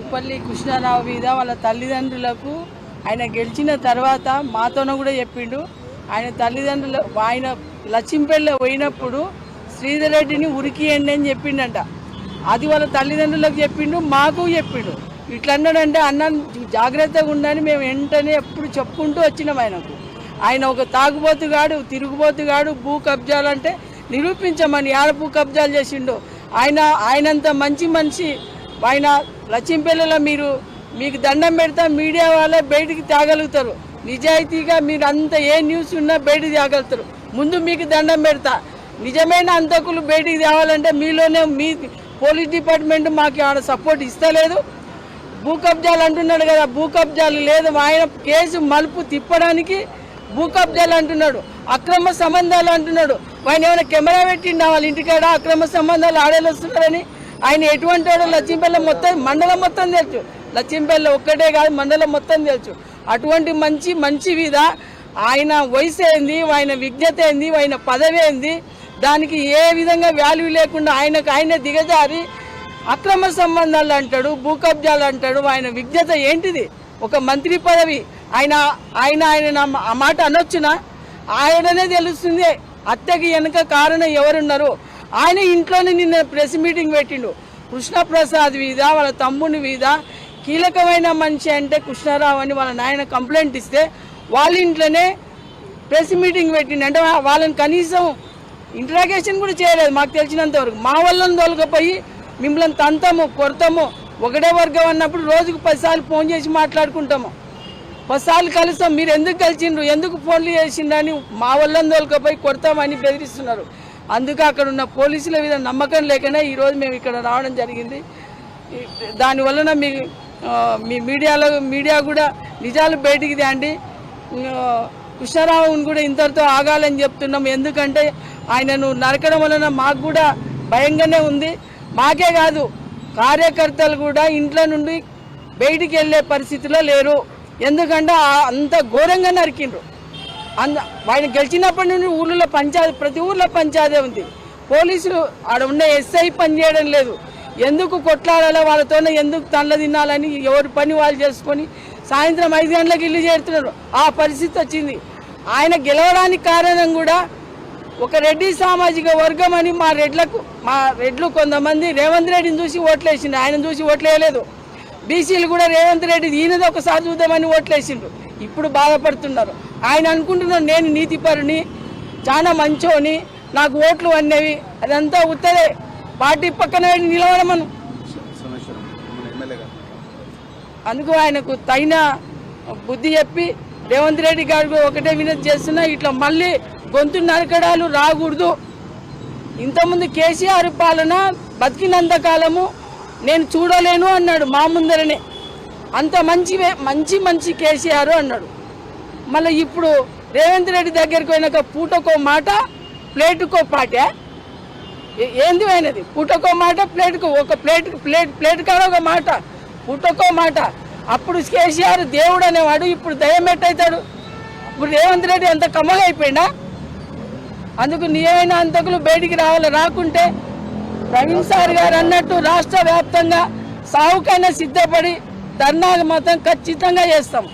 ఉప్పల్లి కృష్ణారావు మీద వాళ్ళ తల్లిదండ్రులకు ఆయన గెలిచిన తర్వాత మాతోన కూడా చెప్పిండు. ఆయన తల్లిదండ్రుల ఆయన లచ్చింపల్లె పోయినప్పుడు శ్రీధర్ రెడ్డిని ఉరికియండి అని చెప్పిండంట. అది వాళ్ళ తల్లిదండ్రులకు చెప్పిండు మాకు చెప్పిండు. ఇట్లన్నాడంటే అన్నం అన్న జాగ్రత్తగా ఉండని మేము వెంటనే ఎప్పుడు చెప్పుకుంటూ వచ్చినాం ఆయనకు. ఆయన ఒక తాగుబోతుగాడు తిరుగుబోతుగాడు భూ కబ్జాలంటే నిరూపించమని ఆడ భూ కబ్జాలు చేసిండు. ఆయన ఆయనంత మంచి మనిషి ఆయన లచ్చింపల్లిలో మీరు మీకు దండం పెడతా మీడియా వాళ్ళే బయటికి తేగలుగుతారు. నిజాయితీగా మీరు అంత ఏ న్యూస్ ఉన్నా బయటికి తేగలుగుతారు. ముందు మీకు దండం పెడతా. నిజమైన అంతకులు బయటికి తేవాలంటే మీలోనే మీ పోలీస్ డిపార్ట్మెంట్ మాకు ఆడ సపోర్ట్ ఇస్తలేదు. భూ కబ్జాలు అంటున్నాడు కదా భూ కబ్జాలు లేదు. ఆయన కేసు మలుపు తిప్పడానికి భూ కబ్జాలు అంటున్నాడు. అక్రమ సంబంధాలు అంటున్నాడు. ఆయన ఏమైనా కెమెరా పెట్టిండా వాళ్ళ ఇంటికాడ అక్రమ సంబంధాలు ఆడేలు వస్తున్నారని ఆయన ఎటువంటి వాడు? లచ్చింపల్లి మొత్తం మండలం మొత్తం తెలుసు. లచ్చింపల్లి ఒక్కటే కాదు మండలం మొత్తం తెలుసు. అటువంటి మంచి మంచి మీద ఆయన వయసు ఏంది ఆయన విజ్ఞత ఏంది ఆయన పదవి ఏంది దానికి ఏ విధంగా వాల్యూ లేకుండా ఆయనకు ఆయన దిగజారి అక్రమ సంబంధాలు అంటాడు భూ కబ్జాలు అంటాడు ఆయన విజ్ఞత ఏంటిది? ఒక మంత్రి పదవి. ఆయన ఆయన ఆయన ఆ మాట అనొచ్చునా? ఆయననే తెలుస్తుంది. అత్తకి వెనుక కారణం ఎవరున్నారు? ఆయన ఇంట్లోనే నిన్న ప్రెస్ మీటింగ్ పెట్టిండు. కృష్ణప్రసాద్ మీద వాళ్ళ తమ్ముని మీద కీలకమైన మనిషి అంటే కృష్ణారావు అని వాళ్ళ నాయన కంప్లైంట్ ఇస్తే వాళ్ళ ఇంట్లోనే ప్రెస్ మీటింగ్ పెట్టిండు. అంటే వాళ్ళని కనీసం ఇంట్రాగేషన్ కూడా చేయలేదు మాకు తెలిసినంత వరకు. మా వాళ్ళని తొలగపోయి మిమ్మల్ని తంతాము కొడతాము. ఒకటే వర్గం అన్నప్పుడు రోజుకు పదిసార్లు ఫోన్ చేసి మాట్లాడుకుంటాము. పదిసార్లు కలుస్తాం. మీరు ఎందుకు కలిసిండ్రు? ఎందుకు ఫోన్లు చేసిండ్రు అని మా వాళ్ళని తోలుకపోయి కొడతామని బెదిరిస్తున్నారు. అందుకే అక్కడ ఉన్న పోలీసుల మీద నమ్మకం లేకనే ఈరోజు మేము ఇక్కడ రావడం జరిగింది. దానివలన మీ మీ మీడియాలో మీడియా కూడా నిజాలు బయటికి తేండి. ఆ, కృష్ణారావుని కూడా ఇంతటితో ఆగాలని చెప్తున్నాం. ఎందుకంటే ఆయనను నరకడం వలన మాకు కూడా భయంగానే ఉంది. మాకే కాదు కార్యకర్తలు కూడా ఇంట్లో నుండి బయటికి వెళ్ళే పరిస్థితిలో లేరు. ఎందుకంటే అంత ఘోరంగా నరికిండ్రు. అంద ఆయన గెలిచినప్పటి నుండి ఊళ్ళో పంచాయతీ ప్రతి ఊర్లో పంచాయతీ ఉంది. పోలీసులు ఆడ ఉన్న ఎస్ఐ పని చేయడం లేదు. ఎందుకు కొట్లాడాలో వాళ్ళతోనే ఎందుకు తనలు తినాలని ఎవరి పని వాళ్ళు చేసుకొని సాయంత్రం ఐదు గంటలకు ఇల్లు చేరుతున్నారు. ఆ పరిస్థితి వచ్చింది. ఆయన గెలవడానికి కారణం కూడా ఒక రెడ్డి సామాజిక వర్గం అని మా రెడ్లకు మా రెడ్లు కొంతమంది రేవంత్ రెడ్డిని చూసి ఓట్లేసిండు ఆయన చూసి ఓట్లేయలేదు బీసీలు కూడా రేవంత్ రెడ్డి ఈయనది ఒకసారి చూద్దామని ఓట్లేసిండ్రు. ఇప్పుడు బాధపడుతున్నారు. ఆయన అనుకుంటున్నారు నేను నీతిపరుని చాలా మంచోని నాకు ఓట్లు అన్నవి అదంతా ఉత్తరే. పార్టీ పక్కన నిలవడమను అందుకు ఆయనకు తగిన బుద్ధి చెప్పి రేవంత్ రెడ్డి గారు ఒకటే వినతి చేస్తున్నా ఇట్లా మళ్ళీ గొంతు నరకడాలు రాకూడదు. ఇంతకుముందు కేసీఆర్ పాలన బతికినంత కాలము నేను చూడలేను అన్నాడు మా ముందరనే. అంత మంచి మంచి మంచి కేసీఆర్ అన్నాడు. మళ్ళీ ఇప్పుడు రేవంత్ రెడ్డి దగ్గరికి పోయినాక పూటకో మాట ప్లేటుకో పాట. ఏ- ఏంది అయినది? పూటకో మాట ప్లేట్కు ఒక ప్లేట్ ప్లేట్ ప్లేట్ కాడ ఒక మాట. పూటకో మాట. అప్పుడు కేసీఆర్ దేవుడు అనేవాడు ఇప్పుడు దయ్యం ఎట్టయితాడు? ఇప్పుడు రేవంత్ రెడ్డి ఎంత కమ్మగా అయిపోయిందా అందుకు నియమైన అంతకులు బయటికి రావాలి రాకుంటే ప్రవీణ్ సార్ గారు అన్నట్టు రాష్ట్ర వ్యాప్తంగా సావుకైనా సిద్ధపడి ధర్నాలు మాత్రం ఖచ్చితంగా చేస్తాం.